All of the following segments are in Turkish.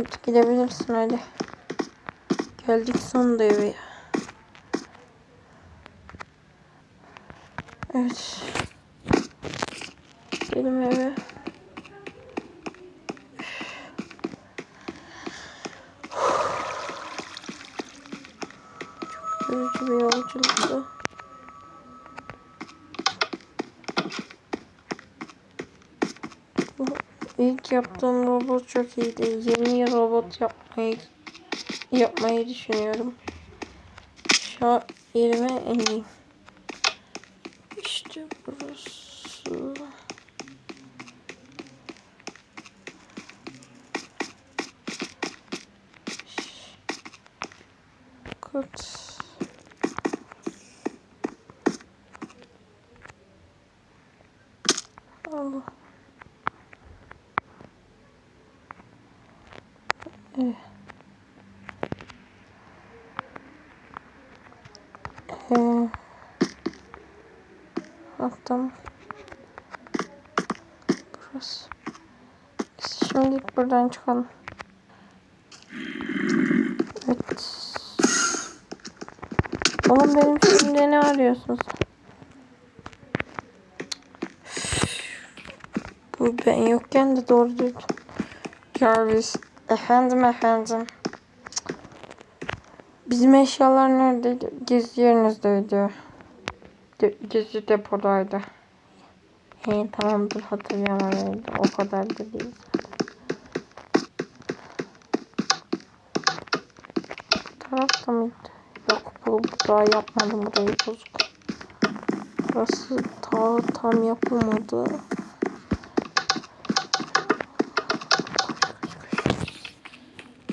Hadi gidebilirsin hadi. Geldik sonunda eve. Evet. Gidelim eve. Çok yorucu bir yolculuktu. Bu İlk yaptığım robot çok iyiydi. Yeni robot yapmayı yapmayı düşünüyorum. Şu an yerime ineyim. İşte burası. Kod. Allah. Evet. Ee, Attım. Burası. Şimdi buradan çıkalım. Evet. Oğlum benim şimdi ne arıyorsunuz? Bu ben yokken de doğru düzgün. Jarvis. Efendim efendim. Bizim eşyalar neredeydi? Gizli yerinizdeydi. De gizli depodaydı. He tamamdır öyleydi. O kadar da değil. Tarafta mıydı? Yok bu daha yapmadım burayı bozuk. Burası ta tam yapılmadı.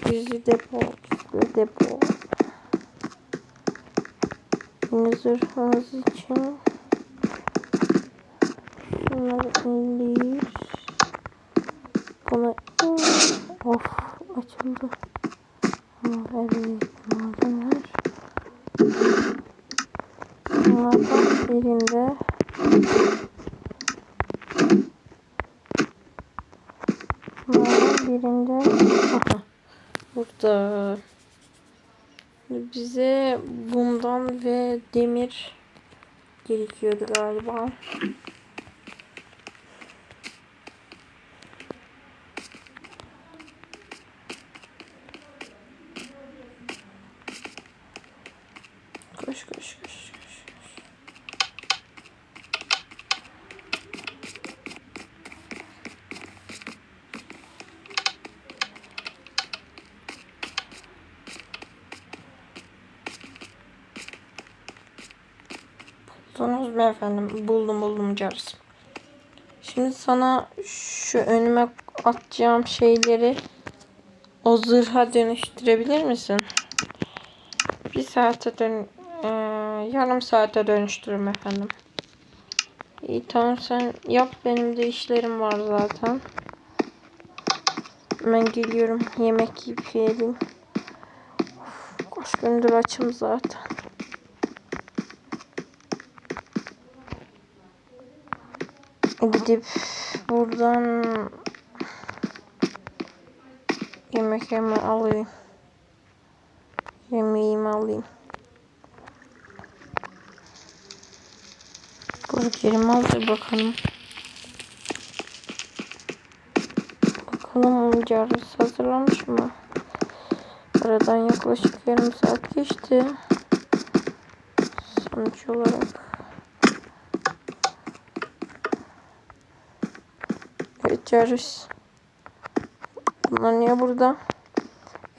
Gizli depo, gizli depo. Yeni zırhımız için Bunları indir. Bunu. Of açıldı. Ama evet malzemeler. Bunlardan birinde Bunlardan birinde Aha, burada bize bundan ve demir gerekiyordu galiba. Koş koş koş koş. koş. Buldunuz mu efendim? Buldum buldum Cars. Şimdi sana şu önüme atacağım şeyleri o zırha dönüştürebilir misin? Bir saate dön ee, yarım saate dönüştürürüm efendim. İyi tamam sen yap benim de işlerim var zaten. Ben geliyorum yemek yiyip yiyelim. Of, kaç gündür açım zaten. Gidip buradan yemek yeme alayım. Yemeğimi alayım. Burgerimi aldır bakalım. Bakalım amcarız hazırlamış mı? Aradan yaklaşık yarım saat geçti. Sonuç olarak. Caris. Bunlar niye burada?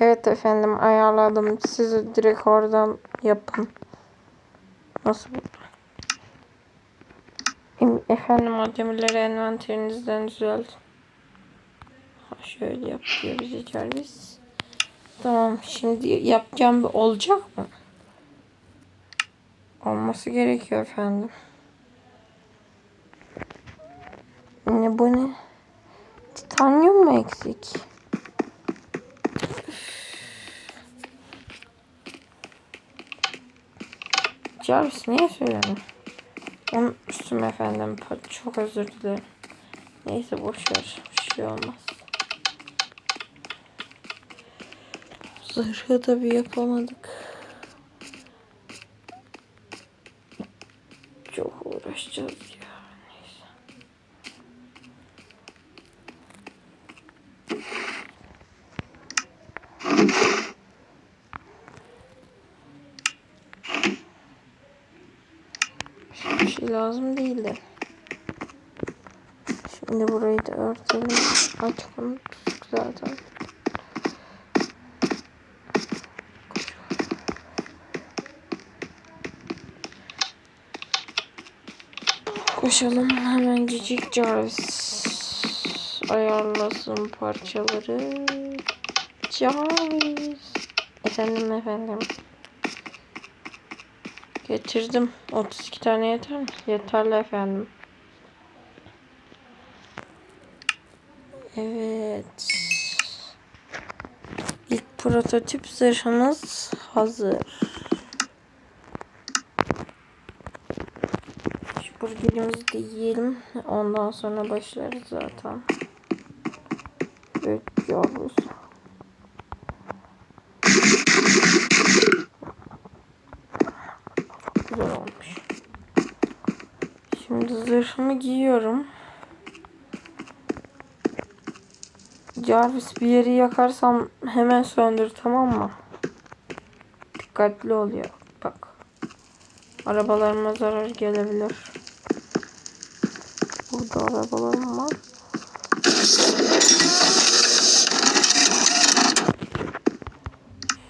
Evet efendim ayarladım. Siz direkt oradan yapın. Nasıl bu? Em- Efendim malzemeleri envanterinizden düzeltin. Ha, şöyle yap diyor bize Jarvis. Tamam şimdi yapacağım bir olacak mı? Olması gerekiyor efendim. Ne bu ne? Titanyum mu eksik? Jarvis niye söylemiyor? Onun üstüm efendim. Çok özür dilerim. Neyse boş ver. Bir şey olmaz. zırhı da bir yapamadık. Çok uğraşacağız ya. Neyse. Bir şey lazım değil de. Şimdi burayı da örtelim. Unuttuk zaten. Koşalım hemen cicik Jarvis. Ayarlasın parçaları. Jarvis. Efendim efendim. Getirdim. 32 tane yeter mi? Yeterli efendim. Evet. İlk prototip zırhımız hazır. Şu burgerimizi de yiyelim. Ondan sonra başlarız zaten. Evet yavrum. Çok güzel olmuş. Şimdi zırhımı giyiyorum. Jarvis bir yeri yakarsam hemen söndür tamam mı? Dikkatli ol ya. Bak. Arabalarıma zarar gelebilir. Burada arabalarım var.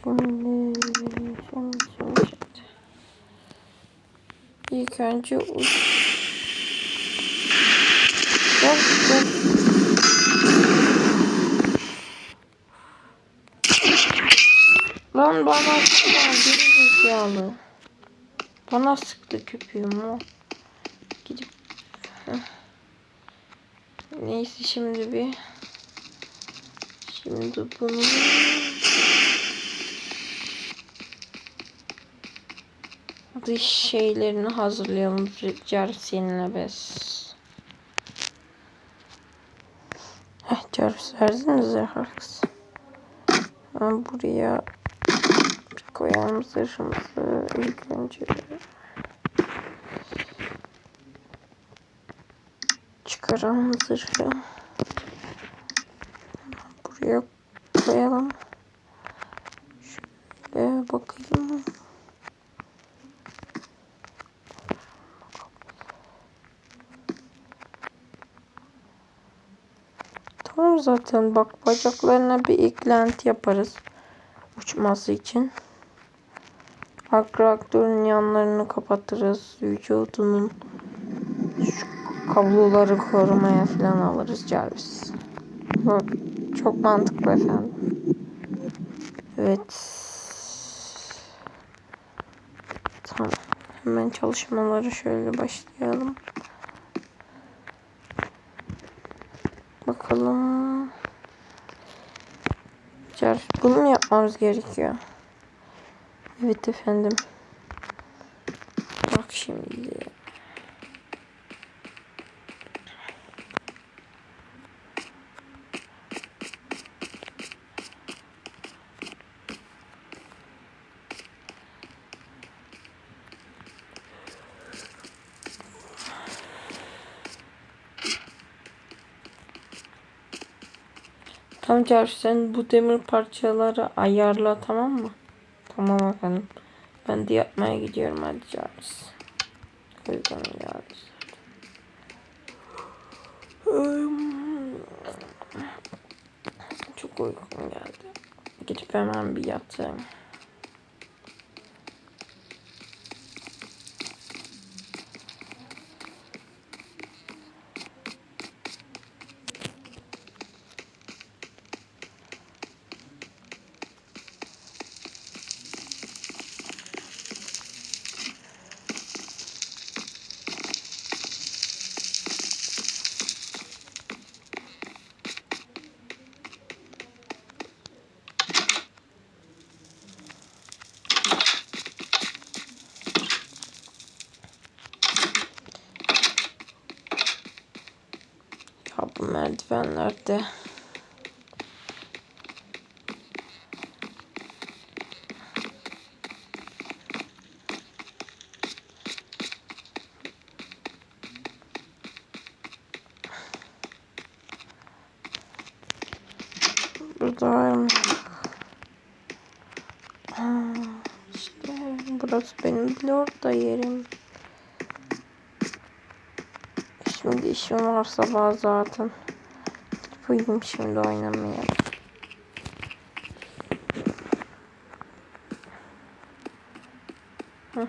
Şimdi, şimdi, şimdi. İlk önce uç. Gel, gel. Lan bana sıktı geri zekalı. Bana sıktı köpüğüm o. Gidip. Neyse şimdi bir Şimdi bunu dış şeylerini hazırlayalım Car seninle zırhlar kız. Ben buraya koyalım zırhımızı ilk önce. Çıkaralım zırhı. Buraya koyalım. Şöyle bakayım. Zaten bak bacaklarına bir eklenti yaparız. Uçması için. Akraktörün yanlarını kapatırız. Vücudunun şu kabloları korumaya falan alırız Jarvis. Bak, çok mantıklı efendim. Evet. Tamam. Hemen çalışmaları şöyle başlayalım. Bakalım. Bunu mu yapmamız gerekiyor? Evet efendim. Bak şimdi. Tamam Jarvis sen bu demir parçaları ayarla tamam mı? Tamam efendim. Ben de yapmaya gidiyorum hadi Jarvis. Uygun Jarvis. Çok uykum geldi. Gidip hemen bir yatayım. nerede? Burada var? İşte burası benim blor da yerim. Şimdi işim varsa var zaten. Uyuyayım şimdi oynamaya. Hı.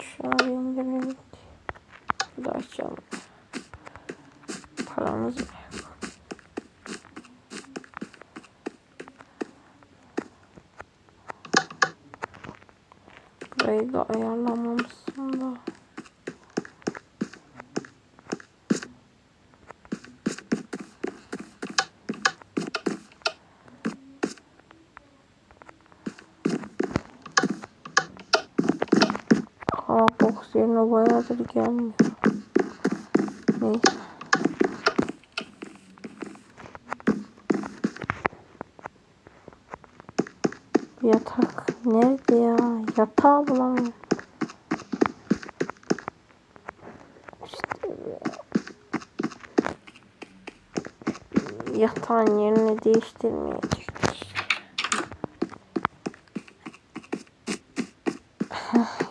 Şunu indirelim. Bir de açalım. Paramız mı yok? Burayı da ayarlamamışsın da. Aa boks yerine bayağıdır gelmiyor. Neyse. Yatak nerede ya? Yatağı bulamıyorum. İşte yatağın yerini değiştirmeyecek.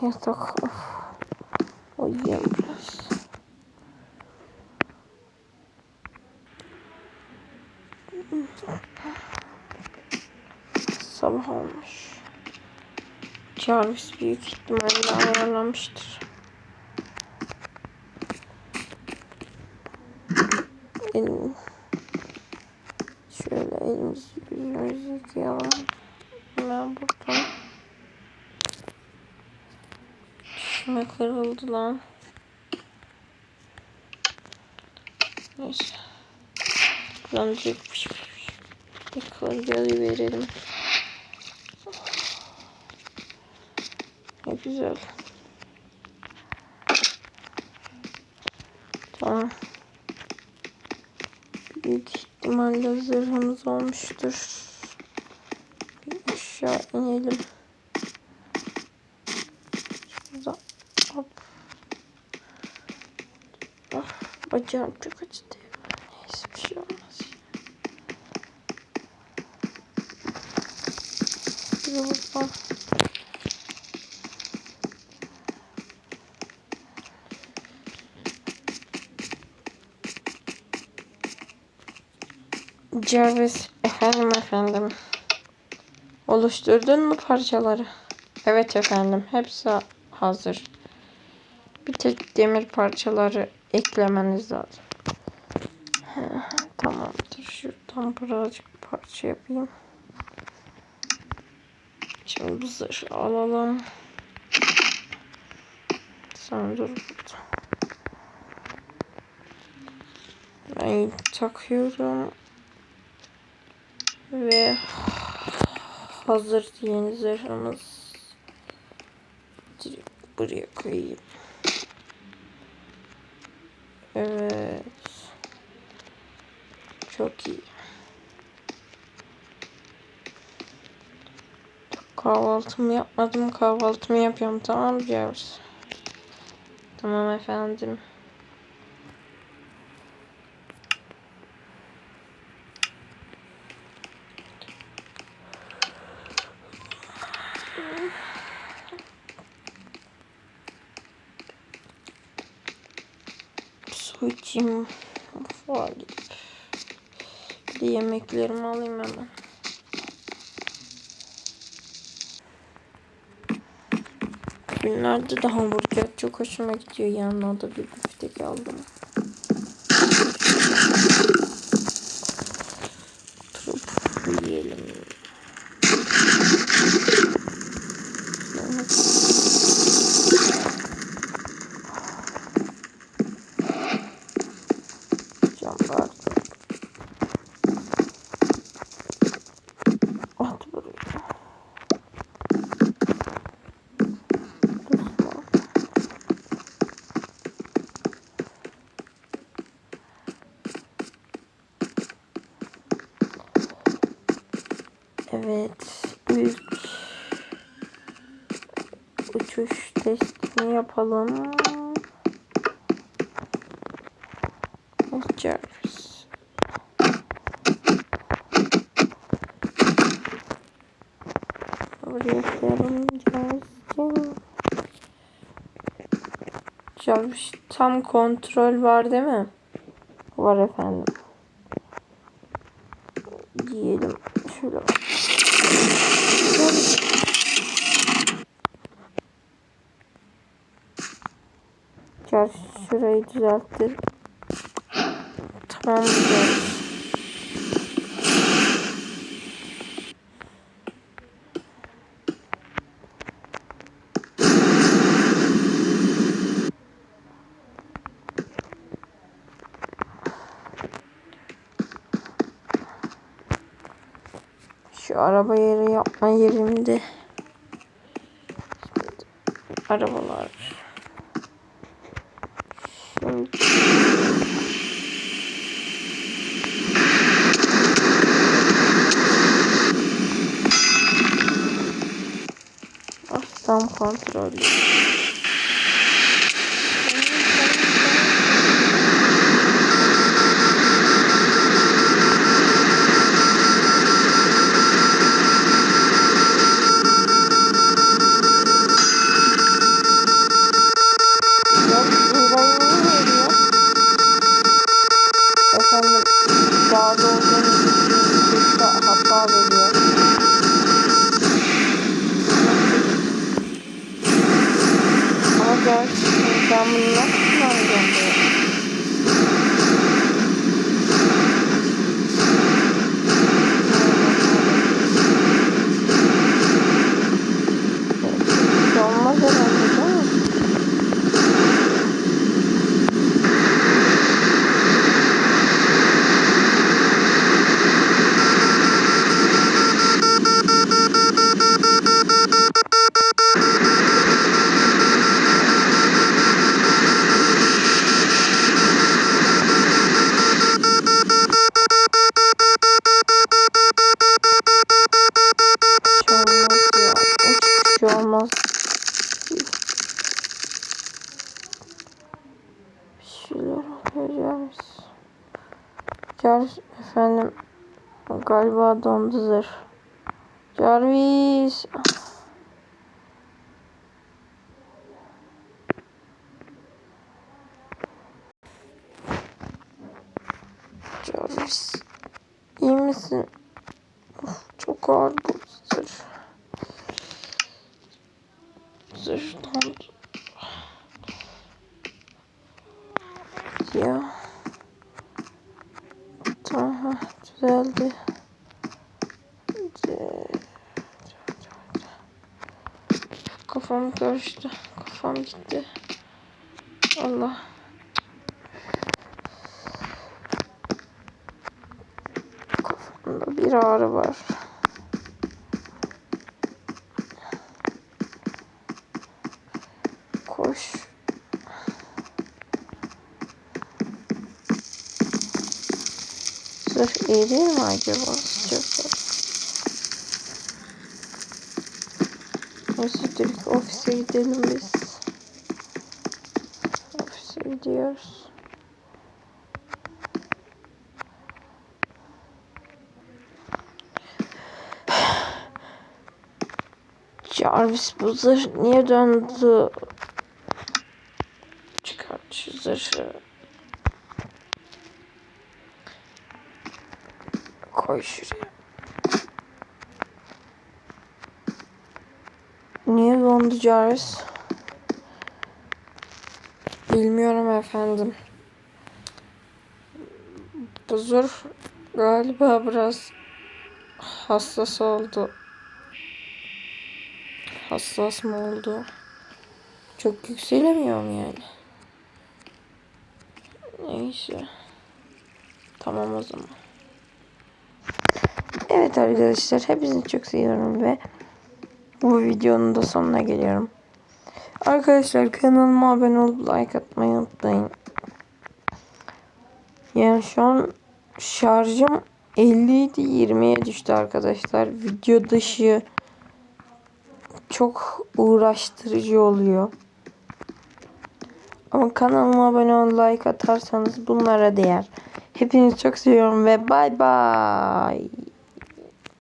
Yatak. Of. Uyuyayım biraz. Sabah olmuş. Jarvis büyük ihtimalle ayarlamıştır. Elim. Şöyle elimizi yüzümüzü yıkayalım. Hemen buradan. Şuna kırıldı lan. Neyse. Kullanacak bir şey. Yıkayı verelim. Güzel. Tamam. Büyük ihtimalle zırhımız olmuştur. Bir aşağı inelim. Şurada hop. Ah, bacağım çok acıdı. Neyse bir şey olmaz. Bir buradan. Jarvis efendim efendim. Oluşturdun mu parçaları? Evet efendim. Hepsi hazır. Bir tek demir parçaları eklemeniz lazım. Tamamdır. Şuradan birazcık parça yapayım. Şimdi bu zırhı alalım. Sen dur. Ben takıyorum. Ve hazır yeni zırhımız. Buraya koyayım. Evet. Çok iyi. Kahvaltımı yapmadım. Kahvaltımı yapıyorum. Tamam Jarvis? Tamam efendim. Su içeyim. Mutfağa gidip. Bir de yemeklerimi alayım hemen. Günlerde de hamburger çok hoşuma gidiyor. Yanına da bir biftek aldım. Oturup yiyelim. Cam var. At buraya. Durma. Evet. ilk uçuş testini yapalım. Jarvis. Oraya koyalım tam kontrol var değil mi? Var efendim. Giyelim. Şöyle. Gel şurayı düzelttir. Tamam güzel. Şu araba yeri yapma yerimde. Arabalar. Şimdi Aslan kontrolü. Yapacağız. Jarvis efendim galiba dondu zırh. Jarvis. iyi misin? Of, çok ağır bu zırh. Zırh dondu. Ya. Tamam ha, düzeldi. Ce- Kafam karıştı. Kafam gitti. Allah. Kafamda bir ağrı var. Koş. Zırh erir mi acaba? Sıcakta. Neyse direkt ofise gidelim biz. Ofise gidiyoruz. Jarvis bu zırh niye döndü? Çıkart şu zırhı. Koy şuraya. Niye dondu Jarvis? Bilmiyorum efendim. Bu galiba biraz hassas oldu. Hassas mı oldu? Çok yükselemiyorum yani. Neyse. Tamam o zaman. Evet arkadaşlar hepinizi çok seviyorum ve bu videonun da sonuna geliyorum. Arkadaşlar kanalıma abone olup like atmayı unutmayın. Yani şu an şarjım 57 20'ye düştü arkadaşlar. Video dışı çok uğraştırıcı oluyor. Ama kanalıma abone ol, like atarsanız bunlara değer. Hepinizi çok seviyorum ve bay bay.